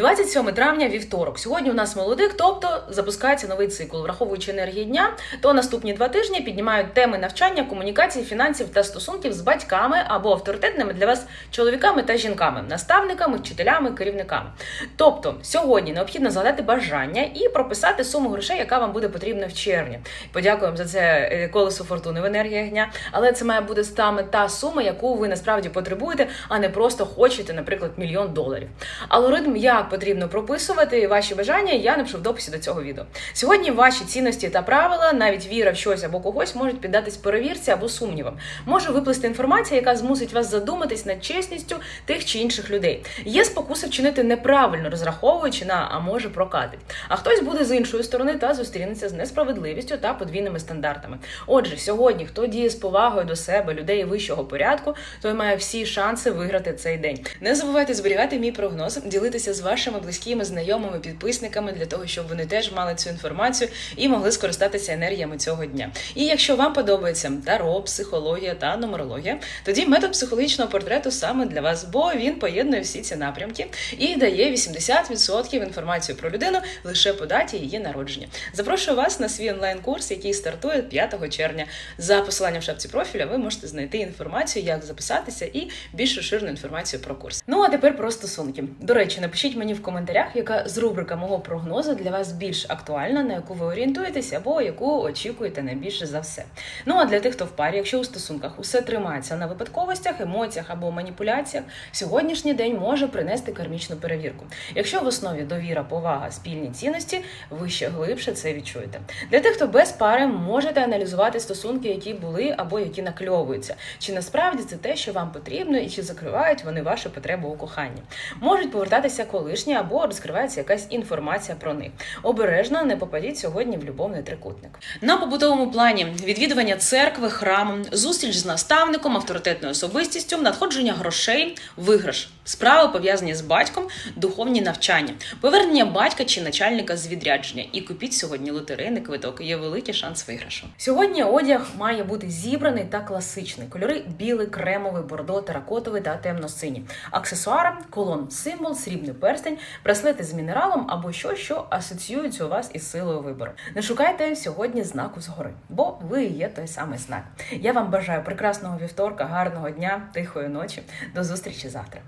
27 травня, вівторок. Сьогодні у нас молодик, тобто запускається новий цикл. Враховуючи енергії дня, то наступні два тижні піднімають теми навчання, комунікації, фінансів та стосунків з батьками або авторитетними для вас чоловіками та жінками, наставниками, вчителями, керівниками. Тобто, сьогодні необхідно згадати бажання і прописати суму грошей, яка вам буде потрібна в червні. Подякуємо за це е, колесо фортуни в енергіях дня, але це має бути саме та сума, яку ви насправді потребуєте, а не просто хочете, наприклад, мільйон доларів. Алгоритм, як потрібно прописувати ваші бажання, я напишу в дописі до цього відео. Сьогодні ваші цінності та правила, навіть віра в щось або когось, можуть піддатись перевірці або сумнівам. Може виплисти інформація, яка змусить вас задуматись над чесністю тих чи інших людей. Є спокуса вчинити неправильно, розраховуючи на а може прокатить. А хтось буде з іншої сторони та зустрінеться з несправедливістю та подвійними стандартами. Отже, сьогодні, хто діє з повагою до себе, людей вищого порядку, той має всі шанси виграти цей день. Не забувайте зберігати мій прогноз, ділитися з вашими близькими, знайомими, підписниками для того, щоб вони теж мали цю інформацію і могли скористатися енергіями цього дня. І якщо вам подобається таро, психологія та нумерологія, тоді метод психологічного портрету саме для вас, бо він поєднує всі ці напрямки і дає 80% інформації про людину лише по даті її народження. Запрошую вас на свій онлайн-курс, який стартує 5 червня. За посиланням в шапці профіля ви можете знайти інформацію, як записатися, і більш розширену інформацію про курс. Ну а тепер про стосунки. До речі, напишіть мені в коментарях, яка з рубрика мого прогнозу для вас більш актуальна, на яку ви орієнтуєтесь, або яку очікуєте найбільше за все. Ну а для тих, хто в парі, якщо у стосунках усе тримається на випадковостях, емоціях або маніпуляціях, сьогоднішній день може принести кармічну перевірку. Якщо в основі довіра, повага, спільні цінності, ви ще глибше це відчуєте. Для тих, хто без пари, можете аналізувати стосунки, які були або які накльовуються. Чи насправді це те, що вам потрібно, і чи закривають вони ваші потреби у коханні? Можуть повертатися колишні або розкривається якась інформація про них. Обережно не попадіть сьогодні в любовний трикутник. На побутовому плані відвідування церкви, храму, зустріч з наставником, авторитетною особистістю, надходження грошей, виграш, справи пов'язані з батьком, духовні навчання, повернення батька чи начальника з відрядження. І купіть сьогодні лотерейний квиток. Є великий шанс виграшу. Сьогодні одяг має бути зібраний та класичний. Кольори білий, кремовий, бордо, теракотовий та темно-синій. Аксесуари, колон, символ, срібний перстень, браслети з мінералом або що, що асоціюється у вас із силою вибору. Не шукайте сьогодні знаку згори, бо ви є той самий знак. Я вам бажаю прекрасного вівторка, гарного дня, тихої ночі. До зустрічі завтра.